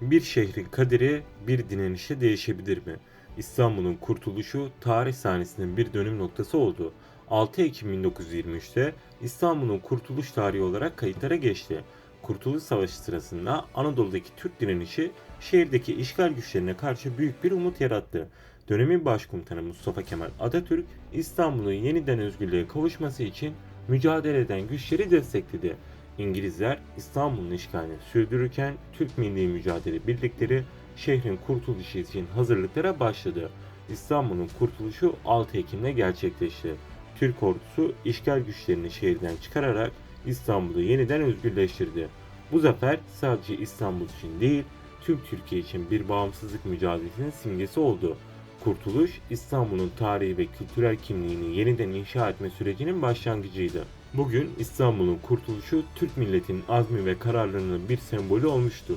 Bir şehrin kaderi bir direnişe değişebilir mi? İstanbul'un kurtuluşu tarih sahnesinin bir dönüm noktası oldu. 6 Ekim 1923'te İstanbul'un kurtuluş tarihi olarak kayıtlara geçti. Kurtuluş Savaşı sırasında Anadolu'daki Türk direnişi şehirdeki işgal güçlerine karşı büyük bir umut yarattı. Dönemin başkomutanı Mustafa Kemal Atatürk İstanbul'un yeniden özgürlüğe kavuşması için mücadele eden güçleri destekledi. İngilizler İstanbul'un işgalini sürdürürken Türk Milli Mücadele Birlikleri şehrin kurtuluşu için hazırlıklara başladı. İstanbul'un kurtuluşu 6 Ekim'de gerçekleşti. Türk ordusu işgal güçlerini şehirden çıkararak İstanbul'u yeniden özgürleştirdi. Bu zafer sadece İstanbul için değil, tüm Türkiye için bir bağımsızlık mücadelesinin simgesi oldu. Kurtuluş, İstanbul'un tarihi ve kültürel kimliğini yeniden inşa etme sürecinin başlangıcıydı. Bugün İstanbul'un kurtuluşu Türk milletinin azmi ve kararlılığının bir sembolü olmuştur.